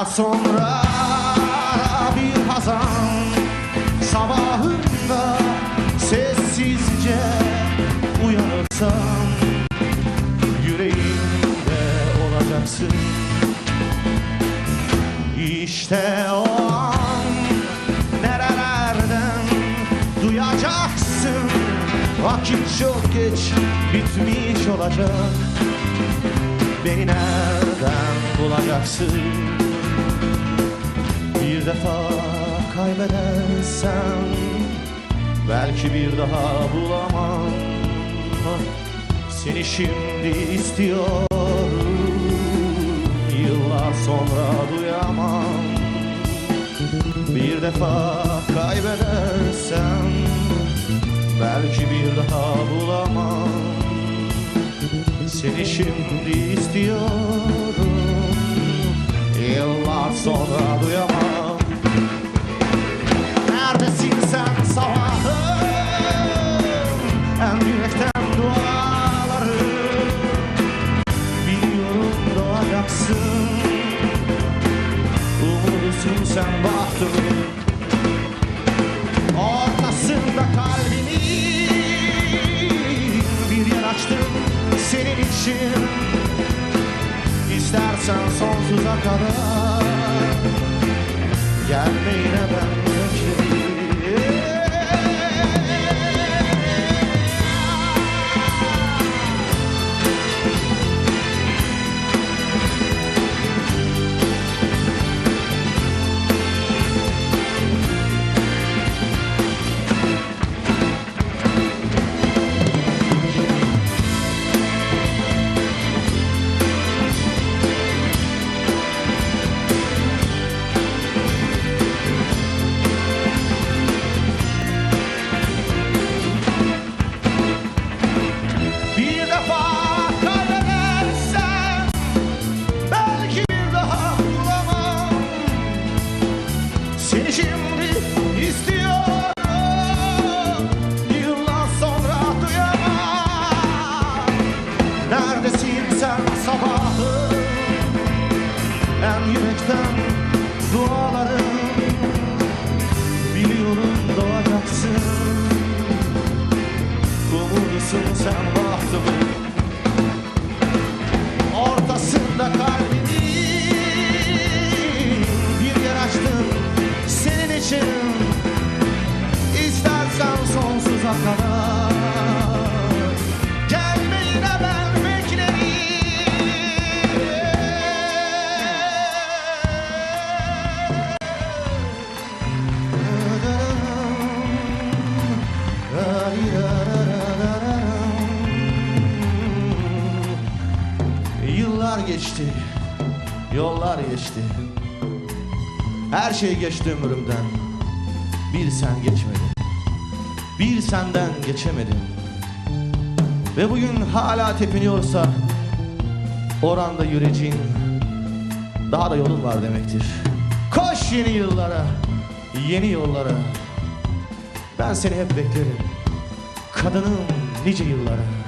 Yıllar sonra bir hazan Sabahında sessizce uyanırsam Yüreğimde olacaksın. İşte o an nerelerden duyacaksın? Vakit çok geç bitmiş olacak. Beni nereden bulacaksın Defa kaybedersem Belki bir daha bulamam. Seni şimdi istiyorum Yıllar sonra duyamam. Bir defa kaybedersem Belki bir daha bulamam. Seni şimdi istiyorum yürekten dualarım Biliyorum doğacaksın. Umutlusun sen bahtımın Ortasında kalbimi Bir yer açtım senin için. İstersen sonsuza kadar Gelmeyine ben beklerim En yürekten dualarım Biliyorum doğacaksın Umurlusun sen bahtımın Ortasında kalbini geçti, yollar geçti. Her şey geçti ömrümden. Bir sen geçmedin. Bir senden geçemedim. Ve bugün hala tepiniyorsa oranda yüreceğin daha da yolun var demektir. Koş yeni yıllara, yeni yollara. Ben seni hep beklerim. Kadınım nice yıllara.